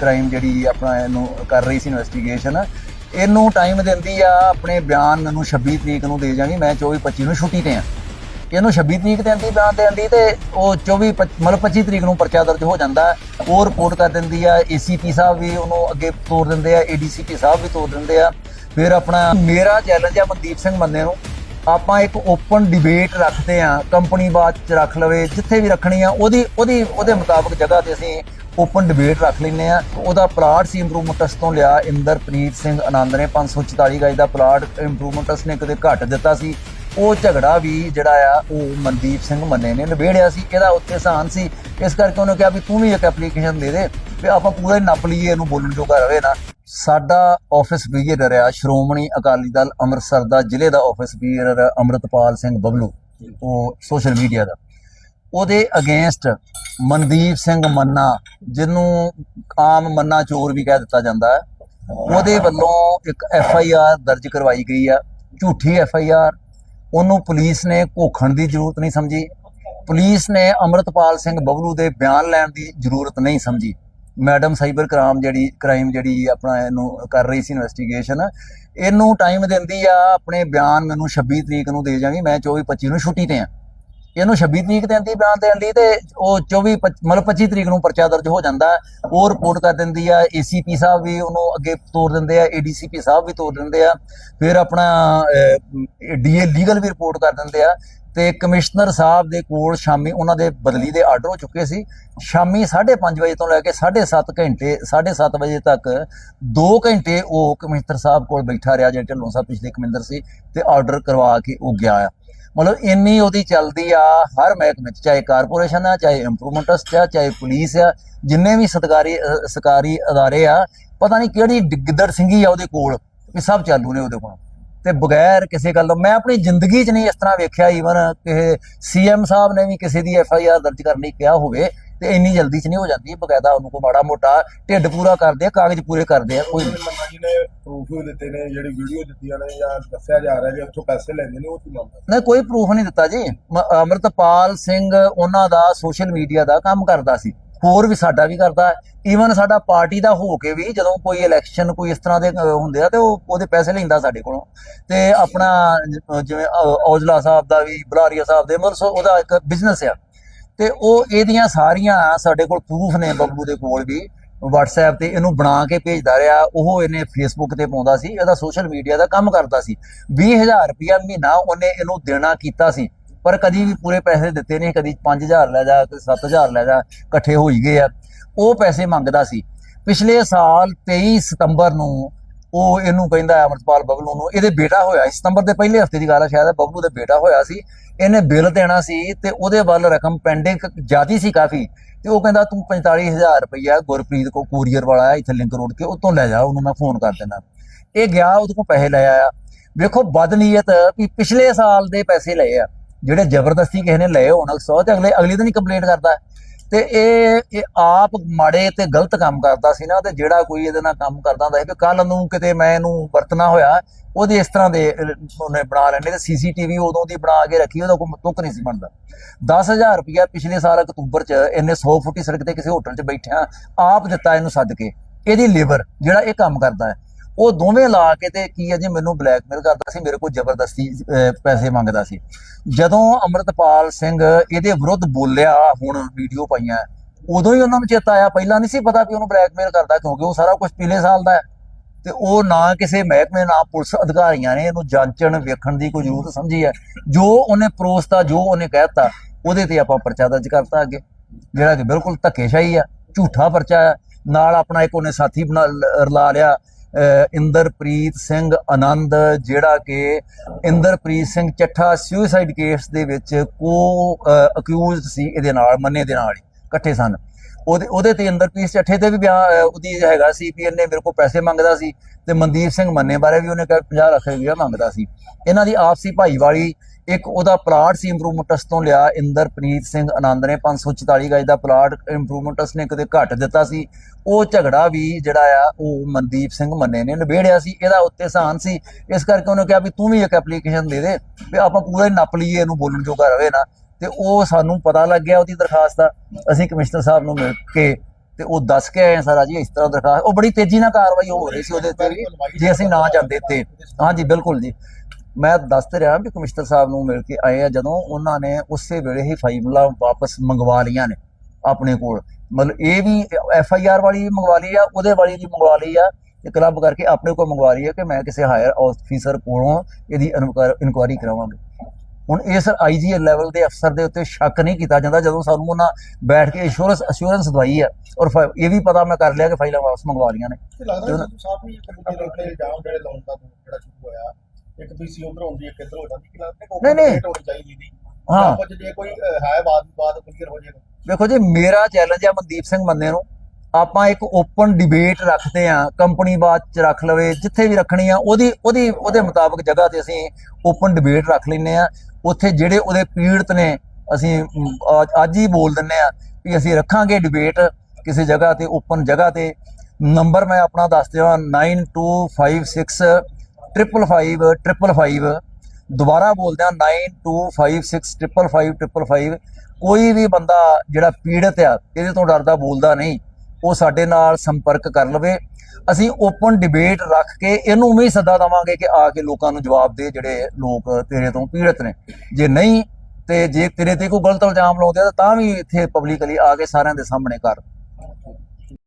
Crime ਜਿਹੜੀ ਆਪਣਾ ਇਹਨੂੰ ਕਰ ਰਹੀ ਸੀ ਇਨਵੈਸਟੀਗੇਸ਼ਨ ਇਹਨੂੰ ਟਾਈਮ ਦਿੰਦੀ ਆ ਆਪਣੇ ਬਿਆਨ ਮੈਨੂੰ 26 ਤਰੀਕ ਨੂੰ ਦੇ ਜਾਣੀ ਮੈਂ 24 25 ਨੂੰ ਛੁੱਟੀ ਤੇ ਆ। ਇਹਨੂੰ 26 ਤਰੀਕ ਤੇ ਆਂਦੀ, ਬਿਆਨ ਦੇਣ ਦੀ ਤੇ ਉਹ 24 ਪੱਚ- ਮਤਲਬ 25 ਤਰੀਕ ਨੂੰ ਪਰਚਾ ਦਰਜ ਹੋ ਜਾਂਦਾ। ਉਹ ਰਿਪੋਰਟ ਕਰ ਦਿੰਦੀ ਆ ਏਸੀਪੀ ਸਾਹਿਬ ਵੀ ਉਹਨੂੰ ਅੱਗੇ ਤੋਰ ਦਿੰਦੇ ਆ ਏਡੀਸੀਪੀ ਸਾਹਿਬ ਵੀ ਤੋਰ ਦਿੰਦੇ ਆ। ਫਿਰ ਆਪਣਾ ਮੇਰਾ ਚੈਲੰਜ ਆ ਮਨਦੀਪ ਸਿੰਘ ਮੰਨੇ ਨੂੰ, ਆਪਾਂ ਇੱਕ ਓਪਨ ਡਿਬੇਟ ਰੱਖਦੇ ਆ, ਕੰਪਨੀ ਬਾਤ ਚ ਰੱਖ ਲਵੇ, ਜਿੱਥੇ ਵੀ ਰੱਖਣੀ ਆ, ਉਹਦੀ ਉਹਦੀ, ਉਹਦੇ ਮੁਤਾਬਕ ਜਗ੍ਹਾ ਤੇ ਅਸੀਂ ਓਪਨ ਡਿਬੇਟ ਰੱਖ ਲੈਨੇ ਆ ਉਹਦਾ ਪਲਾਟ ਸੀ ਇੰਪਰੂਵਮੈਂਟਸ ਤੋਂ ਲਿਆ। ਇੰਦਰਪ੍ਰੀਤ ਸਿੰਘ ਆਨੰਦ ਨੇ 544 ਗਜ ਦਾ ਪਲਾਟ ਇੰਪਰੂਵਮੈਂਟਸ ਨੇ ਕਦੇ ਘੱਟ ਦਿੱਤਾ ਸੀ। ਉਹ ਝਗੜਾ ਵੀ ਜਿਹੜਾ ਆ, ਉਹ ਮਨਦੀਪ ਸਿੰਘ ਮੰਨੇ ਨੇ ਨਿਬੇੜਿਆ ਸੀ। ਇਹਦਾ ਉੱਤੇ ਸਹਾਨ ਸੀ। ਇਸ ਕਰਕੇ ਉਹਨੇ ਕਿਹਾ ਵੀ ਤੂੰ ਵੀ ਇੱਕ ਐਪਲੀਕੇਸ਼ਨ ਦੇ ਦੇ ਵੀ ਆਪਾਂ ਪੂਰਾ ਹੀ ਨੱਪ ਲਈਏ, ਇਹਨੂੰ ਬੋਲਣ ਜੋਗਾ ਰਵੇ ਨਾ। ਸਾਡਾ ਆਫਿਸ ਬੀਜੇਡਰ ਆ ਸ਼੍ਰੋਮਣੀ ਅਕਾਲੀ ਦਲ ਅੰਮ੍ਰਿਤਸਰ ਦਾ, ਜ਼ਿਲ੍ਹੇ ਦਾ ਆਫਿਸ ਬੀਜੇਡਰ ਅੰਮ੍ਰਿਤਪਾਲ ਸਿੰਘ ਬਬਲੂ, ਉਹ ਸੋਸ਼ਲ ਮੀਡੀਆ ਦਾ। ਉਹਦੇ ਅਗੇਂਸਟ ਮਨਦੀਪ ਸਿੰਘ ਮੰਨਾ, ਜਿਹਨੂੰ ਆਮ ਮੰਨਾ ਚੋਰ ਵੀ ਕਹਿ ਦਿੱਤਾ ਜਾਂਦਾ ਹੈ। ਉਹਦੇ ਵੱਲੋਂ ਇੱਕ ਐਫ ਆਈ ਆਰ ਦਰਜ ਕਰਵਾਈ ਗਈ ਆ। ਝੂਠੀ ਐਫ ਆਈ ਆਰ ਉਹਨੂੰ ਪੁਲਿਸ ਨੇ ਘੋਖਣ ਦੀ ਜ਼ਰੂਰਤ ਨਹੀਂ ਸਮਝੀ। ਪੁਲਿਸ ਨੇ ਅਮਰਤਪਾਲ ਸਿੰਘ ਬਬਲੂ ਦੇ ਬਿਆਨ ਲੈਣ ਦੀ ਜ਼ਰੂਰਤ ਨਹੀਂ ਸਮਝੀ। ਮੈਡਮ ਸਾਈਬਰ ਕ੍ਰਾਈਮ ਜਿਹੜੀ ਕ੍ਰਾਈਮ ਜਿਹੜੀ ਆਪਣਾ ਇਹਨੂੰ ਕਰ ਰਹੀ ਸੀ ਇਨਵੈਸਟੀਗੇਸ਼ਨ ਇਹਨੂੰ ਟਾਈਮ ਦਿੰਦੀ ਆ, ਆਪਣੇ ਬਿਆਨ ਮੈਨੂੰ 26 ਤਰੀਕ ਨੂੰ ਦੇ ਜਾਣੀ ਮੈਂ 24 25 ਨੂੰ ਛੁੱਟੀ ਤੇ ਆ। ਇਹਨੂੰ 26 ਤਰੀਕ ਤੇ ਆਂਦੀ ਬਿਆਨ ਦੇਣ ਲਈ ਤੇ ਉਹ 24 ਮਤਲਬ 25 ਤਰੀਕ ਨੂੰ ਪਰਚਾ ਦਰਜ ਹੋ ਜਾਂਦਾ ਉਹ ਰਿਪੋਰਟ ਕਰ ਦਿੰਦੀ ਆ ਏਸੀਪੀ ਸਾਹਿਬ ਵੀ ਉਹਨੂੰ ਅੱਗੇ ਤੋਰ ਦਿੰਦੇ ਆ ਏਡੀਸੀਪੀ ਸਾਹਿਬ ਵੀ ਤੋਰ ਦਿੰਦੇ ਆ। ਫਿਰ ਆਪਣਾ ਡੀਏ ਲੀਗਲ ਵੀ ਰਿਪੋਰਟ ਕਰ ਦਿੰਦੇ ਆ। ਤੇ ਕਮਿਸ਼ਨਰ ਸਾਹਿਬ ਦੇ ਕੋਲ ਸ਼ਾਮੀ ਉਹਨਾਂ ਦੇ ਬਦਲੀ ਦੇ ਆਰਡਰ ਹੋ ਚੁੱਕੇ ਸੀ। ਸ਼ਾਮੀ 5:30 ਵਜੇ ਤੋਂ ਲੈ ਕੇ 7:30 ਘੰਟੇ 7:30 ਵਜੇ ਤੱਕ 2 ਘੰਟੇ ਉਹ ਕਮਿਸ਼ਨਰ ਸਾਹਿਬ ਕੋਲ ਬੈਠਾ ਰਿਹਾ ਜਿਹੜੇ ਢਿੱਲੋਂ ਸਾਹਿਬ ਪਿਛਲੇ ਕਮਿੰਦਰ ਸੀ ਤੇ ਆਰਡਰ ਕਰਵਾ ਕੇ ਉਹ ਗਿਆ ਆ। ਮਤਲਬ ਇੰਨੀ ਉਹਦੀ ਚੱਲਦੀ ਆ, ਹਰ ਮਹਿਕਮੇ ਚ, ਚਾਹੇ ਕਾਰਪੋਰੇਸ਼ਨ ਆ, ਚਾਹੇ ਇੰਪਰੂਵਮੈਂਟ ਆ, ਚਾਹੇ ਪੁਲਿਸ ਆ, ਜਿੰਨੇ ਵੀ ਸਰਕਾਰੀ ਸਰਕਾਰੀ ਅਦਾਰੇ ਆ, ਪਤਾ ਨਹੀਂ ਕਿਹੜੀ ਗਿੱਦੜ ਸਿੰਘੀ ਆ ਉਹਦੇ ਕੋਲ ਵੀ ਸਭ ਚਾਲੂ ਨੇ ਉਹਦੇ ਕੋਲ। ਤੇ ਬਗੈਰ ਕਿਸੇ ਗੱਲ ਤੋਂ ਮੈਂ ਆਪਣੀ ਜ਼ਿੰਦਗੀ 'ਚ ਨਹੀਂ ਇਸ ਤਰ੍ਹਾਂ ਵੇਖਿਆ ਈਵਨ ਕਿ ਸੀਐਮ ਸਾਹਿਬ ਨੇ ਵੀ ਕਿਸੇ ਦੀ ਐਫ ਆਈ ਆਰ ਦਰਜ ਕਰਨ ਕਿਹਾ ਹੋਵੇ ਤੇ ਇੰਨੀ ਜਲਦੀ 'ਚ ਨਹੀਂ ਹੋ ਜਾਂਦੀ ਬਕਾਇਦਾ ਉਹਨੂੰ ਕੋ ਮਾੜਾ ਮੋਟਾ ਢਿੱਡ ਪੂਰਾ ਕਰਦੇ ਆ ਕਾਗਜ਼ ਪੂਰੇ ਕਰਦੇ ਆ ਕੋਈ ਨਹੀਂ। ਮੰਨਾ ਜੀ ਨੇ ਪ੍ਰੂਫ ਵੀ ਦਿੱਤੇ ਨੇ ਜਿਹੜੀ ਵੀਡੀਓ ਦਿੱਤੀਆਂ ਨੇ ਜਾਂ ਦੱਸਿਆ ਜਾ ਰਿਹਾ ਵੀ ਉੱਥੋਂ ਪੈਸੇ ਲੈਂਦੇ ਨੇ ਉਹ ਕੀ ਮਾਮਲਾ ਨਹੀਂ ਕੋਈ ਪ੍ਰੂਫ ਨਹੀਂ ਦਿੱਤਾ ਜੀ। ਅਮਰਤਪਾਲ ਸਿੰਘ ਉਹਨਾਂ ਦਾ ਸੋਸ਼ਲ ਮੀਡੀਆ ਦਾ ਕੰਮ ਕਰਦਾ ਸੀ। ਹੋਰ ਵੀ ਸਾਡਾ ਵੀ ਕਰਦਾ। ਈਵਨ ਸਾਡਾ ਪਾਰਟੀ ਦਾ ਹੋ ਕੇ ਵੀ ਜਦੋਂ ਕੋਈ ਇਲੈਕਸ਼ਨ ਕੋਈ ਇਸ ਤਰ੍ਹਾਂ ਦੇ ਹੁੰਦੇ ਆ, ਤੇ ਉਹ ਉਹਦੇ ਪੈਸੇ ਲੈਂਦਾ ਸਾਡੇ ਕੋਲੋਂ। ਤੇ ਆਪਣਾ ਜਿਵੇਂ ਔਜਲਾ ਸਾਹਿਬ ਦਾ ਵੀ, ਬੁਲਾਰੀਆ ਸਾਹਿਬ ਦੇ, ਮਤਲਬ ਸੋ ਉਹਦਾ ਇੱਕ ਬਿਜ਼ਨਸ ਆ। ਤੇ ਉਹ ਇਹਦੀਆਂ ਸਾਰੀਆਂ ਸਾਡੇ ਕੋਲ ਪ੍ਰੂਫ ਨੇ ਬੱਬੂ ਦੇ ਕੋਲ ਵੀ। WhatsApp ਤੇ ਇਹਨੂੰ ਬਣਾ ਕੇ ਭੇਜਦਾ ਰਿਹਾ। ਉਹ ਇਹਨੇ Facebook ਤੇ ਪਾਉਂਦਾ ਸੀ। ਇਹਦਾ ਸੋਸ਼ਲ ਮੀਡੀਆ ਦਾ ਕੰਮ ਕਰਦਾ ਸੀ। 20000 ਰੁਪਇਆ ਮਹੀਨਾ ਉਹਨੇ ਇਹਨੂੰ ਦੇਣਾ ਕੀਤਾ ਸੀ। ਪਰ ਕਦੀ ਵੀ ਪੂਰੇ ਪੈਸੇ ਦਿੱਤੇ ਨਹੀਂ, ਕਦੀ 5000 ਲੈ ਜਾ, ਕਦੀ 7000 ਲੈ ਜਾ, ਇਕੱਠੇ ਹੋ ਹੀ ਗਏ ਆ। ਉਹ ਪੈਸੇ ਮੰਗਦਾ ਸੀ। ਪਿਛਲੇ ਸਾਲ 23 ਸਤੰਬਰ ਨੂੰ ਉਹ ਇਹਨੂੰ ਕਹਿੰਦਾ ਹੈ ਅਮਰਪਾਲ ਬਬਲੂ ਨੂੰ, ਇਹਦੇ ਬੇਟਾ ਹੋਇਆ ਸਤੰਬਰ ਦੇ ਪਹਿਲੇ ਹਫ਼ਤੇ ਦੀ ਗੱਲ ਹੈ ਸ਼ਾਇਦ ਬਬਲੂ ਦੇ ਬੇਟਾ ਹੋਇਆ ਸੀ। ਇਹਨੇ ਬਿੱਲ ਦੇਣਾ ਸੀ ਤੇ ਉਹਦੇ ਵੱਲ ਰਕਮ ਪੈਂਡਿੰਗ ਜਿਆਦੀ ਸੀ ਕਾਫੀ। ਤੇ ਉਹ ਕਹਿੰਦਾ, ਤੂੰ 45000 ਰੁਪਇਆ ਗੁਰਪ੍ਰੀਤ ਕੋ ਕੂਰੀਅਰ ਵਾਲਾ ਆ ਇੱਥੇ ਲਿੰਕ ਰੋਡ ਕੇ ਉਤੋਂ ਲੈ ਜਾ, ਉਹਨੂੰ ਮੈਂ ਫੋਨ ਕਰ ਦੇਣਾ ਇਹ ਗਿਆ, ਉਹਦੇ ਕੋਲ ਪੈਸੇ ਲੈ ਆਇਆ। ਵੇਖੋ, ਬਦਨੀਅਤ ਵੀ ਪਿਛਲੇ ਸਾਲ ਦੇ ਪੈਸੇ ਲਏ ਆ। ਜਿਹੜੇ ਜ਼ਬਰਦਸਤੀ ਕਿਸੇ ਨੇ ਲਏ ਹੋਣ ਸੌ ਤੇ ਅਗਲੇ ਅਗਲੇ ਦਿਨ ਹੀ ਕੰਪਲੇਂਟ ਕਰਦਾ। ਤੇ ਇਹ ਇਹ ਆਪ ਮਾੜੇ ਤੇ ਗਲਤ ਕੰਮ ਕਰਦਾ ਸੀ ਨਾ ਤੇ ਜਿਹੜਾ ਕੋਈ ਇਹਦੇ ਨਾਲ ਕੰਮ ਕਰਦਾ ਹੁੰਦਾ ਸੀ ਕਿ ਕੱਲ ਨੂੰ ਕਿਤੇ ਮੈਂ ਇਹਨੂੰ ਵਰਤਣਾ ਹੋਇਆ ਉਹਦੇ ਇਸ ਤਰ੍ਹਾਂ ਦੇ ਅਹ, ਉਹਨੇ ਬਣਾ ਲੈਣੇ ਤੇ ਸੀਸੀਟੀਵੀ ਉਦੋਂ ਦੀ ਬਣਾ ਕੇ ਰੱਖੀ ਉਹਦਾ ਕੋਈ ਤੁੱਕ ਨਹੀਂ ਸੀ ਬਣਦਾ। 10000 ਰੁਪਇਆ ਪਿਛਲੇ ਸਾਲ ਅਕਤੂਬਰ ਚ ਇਹਨੇ 100 ਫੁੱਟੀ ਸੜਕ ਤੇ ਕਿਸੇ ਹੋਟਲ 'ਚ ਬੈਠਿਆ ਆਪ ਦਿੱਤਾ ਇਹਨੂੰ ਸੱਦ ਕੇ ਇਹਦੀ ਲੇਬਰ ਜਿਹੜਾ ਇਹ ਕੰਮ ਕਰਦਾ ਹੈ। ਉਹ ਦੋਵੇਂ ਲਾ ਕੇ ਤੇ ਕੀ ਹੈ ਜੀ, ਮੈਨੂੰ ਬਲੈਕਮੇਲ ਕਰਦਾ ਸੀ, ਮੇਰੇ ਕੋਲ ਜ਼ਬਰਦਸਤੀ ਪੈਸੇ ਮੰਗਦਾ ਸੀ। ਜਦੋਂ ਅਮਰਤਪਾਲ ਸਿੰਘ ਇਹਦੇ ਵਿਰੁੱਧ ਬੋਲਿਆ, ਹੁਣ ਵੀਡੀਓ ਪਾਈਆਂ, ਉਦੋਂ ਹੀ ਉਹਨਾਂ ਨੂੰ ਚੇਤਾ ਆਇਆ। ਪਹਿਲਾਂ ਨਹੀਂ ਸੀ ਪਤਾ ਵੀ ਉਹਨੂੰ ਬਲੈਕਮੇਲ ਕਰਦਾ ਕਿਉਂਕਿ ਉਹ ਸਾਰਾ ਕੁਝ ਪਿਛਲੇ ਸਾਲ ਦਾ ਹੈ। ਤੇ ਉਹ ਨਾ ਕਿਸੇ ਮਹਿਕਮੇ, ਨਾ ਪੁਲਿਸ ਅਧਿਕਾਰੀਆਂ ਨੇ ਇਹਨੂੰ ਜਾਂਚਣ, ਵੇਖਣ ਦੀ ਕੋਈ ਜ਼ਰੂਰਤ ਸਮਝੀ ਹੈ। ਜੋ ਉਹਨੇ ਪਰੋਸਤਾ, ਜੋ ਉਹਨੇ ਕਹਿਤਾ, ਉਹਦੇ ਤੇ ਆਪਾਂ ਪਰਚਾ ਦਰਜ ਕਰਤਾ ਅੱਗੇ, ਜਿਹੜਾ ਕਿ ਬਿਲਕੁਲ ਧੱਕੇਸ਼ਾਹੀ ਆ ਝੂਠਾ ਪਰਚਾ ਹੈ। ਨਾਲ ਆਪਣਾ ਇੱਕ ਉਹਨੇ ਸਾਥੀ ਬਣਾ, ਲ- ਰਲਾ ਲਿਆ। ਇੰਦਰਪ੍ਰੀਤ ਸਿੰਘ ਆਨੰਦ, ਜਿਹੜਾ ਕਿ ਇੰਦਰਪ੍ਰੀਤ ਸਿੰਘ ਚੱਠਾ ਸੁਸਾਈਡ ਕੇਸ ਦੇ ਵਿੱਚ ਕੋ ਅਕਿਊਜ਼ਡ ਸੀ, ਇਹਦੇ ਨਾਲ, ਮੰਨੇ ਦੇ ਨਾਲ ਇਕੱਠੇ ਸਨ। ਉਹਦੇ ਉਹਦੇ ਤੇ ਇੰਦਰਪ੍ਰੀਤ ਚੱਠੇ ਤੇ ਵੀ ਬਿਆਨ ਉਹਦੀ ਹੈਗਾ ਸੀ ਵੀ ਇਹਨੇ ਮੇਰੇ ਕੋਲ ਪੈਸੇ ਮੰਗਦਾ ਸੀ ਤੇ ਮਨਦੀਪ ਸਿੰਘ ਮੰਨੇ ਬਾਰੇ ਵੀ ਉਹਨੇ ਕਿਹਾ 50 ਲੱਖ ਰੁਪਇਆ ਮੰਗਦਾ ਸੀ। ਇਹਨਾਂ ਦੀ ਆਪਸੀ ਭਾਈਵਾਲੀ ਇੱਕ ਉਹਦਾ ਪਲਾਟ ਸੀ ਇੰਪਰੂਵਮੈਂਟਸ ਤੋਂ ਲਿਆ, ਇੰਦਰਪ੍ਰੀਤ ਸਿੰਘ ਆਨੰਦ ਨੇ 544 ਗਜ ਦਾ ਪਲਾਟ ਇੰਪਰੂਵਮੈਂਟਸ ਨੇ ਕਦੇ ਘੱਟ ਦਿੱਤਾ ਸੀ। ਉਹ ਝਗੜਾ ਵੀ ਜਿਹੜਾ ਆ, ਉਹ ਮਨਦੀਪ ਸਿੰਘ ਮੰਨੇ ਨੇ ਨਿਬੇੜਿਆ ਸੀ। ਇਹਦਾ ਉੱਤੇ ਸਹਾਨ ਸੀ। ਇਸ ਕਰਕੇ ਉਹਨੇ ਕਿਹਾ ਵੀ ਤੂੰ ਵੀ ਇੱਕ ਐਪਲੀਕੇਸ਼ਨ ਦੇ ਦੇ, ਵੀ ਆਪਾਂ ਪੂਰੇ ਨੱਪ ਲਈਏ, ਇਹਨੂੰ ਬੋਲਣ ਜੋਗਾ ਰਵੇ ਨਾ। ਤੇ ਉਹ ਸਾਨੂੰ ਪਤਾ ਲੱਗ ਗਿਆ ਉਹਦੀ ਦਰਖਾਸਤ ਦਾ। ਅਸੀਂ ਕਮਿਸ਼ਨਰ ਸਾਹਿਬ ਨੂੰ ਮਿਲ ਕੇ ਤੇ ਉਹ ਦੱਸ ਕੇ ਆਏ ਸਾਰਾ ਜੀ, ਇਸ ਤਰ੍ਹਾਂ ਦਰਖਾਸਤ। ਉਹ ਬੜੀ ਤੇਜ਼ੀ ਨਾਲ ਕਾਰਵਾਈ ਹੋ ਰਹੀ ਸੀ ਉਹਦੇ ਤੇ ਵੀ, ਜੇ ਅਸੀਂ ਨਾ ਜਾਂਦੇ ਤੇ। ਹਾਂਜੀ, ਬਿਲਕੁਲ ਜੀ। ਮੈਂ ਦੱਸ ਤੇ ਰਿਹਾ ਵੀ ਕਮਿਸ਼ਨਰ ਸਾਹਿਬ ਨੂੰ ਮਿਲ ਕੇ ਆਏ ਆ ਜਦੋਂ ਉਹਨਾਂ ਨੇ ਉਸੇ ਵੇਲੇ ਹੀ ਫਾਈਲਾਂ ਵਾਪਸ ਮੰਗਵਾ ਲਈਆਂ ਨੇ ਆਪਣੇ ਕੋਲ। ਮਤਲਬ ਇਹ ਵੀ ਐਫ ਆਈ ਆਰ ਵਾਲੀ ਮੰਗਵਾ ਲਈ ਆ ਉਹਦੇ ਵਾਲੀ ਵੀ ਮੰਗਵਾ ਲਈ ਆ ਤੇ ਕਲੱਬ ਕਰਕੇ ਆਪਣੇ ਕੋਲ ਮੰਗਵਾ ਲਈ ਆ ਕਿ ਮੈਂ ਕਿਸੇ ਹਾਇਰ ਆਫੀਸਰ ਕੋਲੋਂ ਇਹਦੀ ਇਨਕੁਆਇਰੀ ਕਰਾਵਾਂਗੇ। ਹੁਣ ਇਸ ਆਈਜੀ ਲੈਵਲ ਦੇ ਅਫਸਰ ਦੇ ਉੱਤੇ ਸ਼ੱਕ ਨਹੀਂ ਕੀਤਾ ਜਾਂਦਾ ਜਦੋਂ ਸਾਨੂੰ ਉਹਨਾਂ ਬੈਠ ਕੇ ਅਸ਼ੋਰੈਂਸ ਅਸ਼ੋਰੈਂਸ ਦਵਾਈ ਹੈ ਔਰ ਇਹ ਵੀ ਪਤਾ ਮੈਂ ਕਰ ਲਿਆ ਕਿ ਫਾਈਲਾਂ ਵਾਪਸ ਮੰਗਵਾ ਲਈਆਂ ਨੇ। ਲੱਗਦਾ ਸਾਹਿਬ ਵੀ ਜਿਹੜੇ ਲਾਉਣ ਦਾ ਜਿਹੜਾ ਸ਼ੁਰੂ ਹੋਇਆ ਇੱਕ ਪੀਸੀ ਉਧਰ ਹੁੰਦੀ ਇੱਕ ਇੱਧਰ ਹੋ ਜਾਂਦੀ ਕਿ ਲੱਗਦਾ ਕਿ ਨਹੀਂ, ਨਹੀਂ। ਹੋਣੀ ਚਾਹੀਦੀ ਸੀ। ਹਾਂ। 'ਚ ਜੇ ਕੋਈ ਅਹ, ਹੈ ਬਾਤ ਬਾਤ ਕਲੀਅਰ ਹੋ ਜਾਏਗਾ ਦੇਖੋ ਜੀ ਮੇਰਾ ਚੈਲੰਜ ਹੈ ਮਨਦੀਪ ਸਿੰਘ ਮੰਨੇ ਨੂੰ। ਆਪਾਂ ਇੱਕ ਓਪਨ ਡਿਬੇਟ ਰੱਖਦੇ ਆ ਕੰਪਨੀ ਬਾਤ ਚ ਰੱਖ ਲਵੇ ਜਿੱਥੇ ਵੀ ਰੱਖਣੀ ਆ ਉਹਦੀ ਉਹਦੀ ਉਹਦੇ ਮੁਤਾਬਕ ਜਗ੍ਹਾ ਤੇ ਅਸੀਂ ਓਪਨ ਡਿਬੇਟ ਰੱਖ ਲੈਨੇ ਆ ਉੱਥੇ ਜਿਹੜੇ ਉਹਦੇ ਪੀੜਤ ਨੇ ਅਸੀਂ ਅੱਜ ਹੀ ਬੋਲ ਦਿੰਨੇ ਆ ਵੀ ਅਸੀਂ ਰੱਖਾਂਗੇ ਡਿਬੇਟ ਕਿਸੇ ਜਗ੍ਹਾ ਤੇ ਓਪਨ ਜਗ੍ਹਾ ਤੇ। ਨੰਬਰ ਮੈਂ ਆਪਣਾ ਦੱਸ ਦਿਆਂ 9256 555 555 ਦੁਬਾਰਾ ਬੋਲਦੇ ਆ 9256555555 ਕੋਈ ਵੀ ਬੰਦਾ ਜਿਹੜਾ ਪੀੜਤ ਆ, ਇਹਦੇ ਤੋਂ ਡਰਦਾ ਬੋਲਦਾ ਨਹੀਂ। ਉਹ ਸਾਡੇ ਨਾਲ ਸੰਪਰਕ ਕਰ ਲਵੇ। ਅਸੀਂ ਓਪਨ ਡਿਬੇਟ ਰੱਖ ਕੇ ਇਹਨੂੰ ਵੀ ਸੱਦਾ ਦਵਾਂਗੇ ਕਿ ਆ ਕੇ ਲੋਕਾਂ ਨੂੰ ਜਵਾਬ ਦੇ ਜਿਹੜੇ ਲੋਕ ਤੇਰੇ ਤੋਂ ਪੀੜਤ ਨੇ। ਜੇ ਨਹੀਂ, ਤੇ ਜੇ ਤੇਰੇ ਤੇ ਕੋਈ ਗਲਤ ਇਲਜ਼ਾਮ ਲਾਉਂਦੇ ਆ, ਤਾਂ ਤਾਂ ਵੀ ਇੱਥੇ ਪਬਲਿਕਲੀ ਆ ਕੇ ਸਾਰਿਆਂ ਦੇ ਸਾਹਮਣੇ ਕਰ।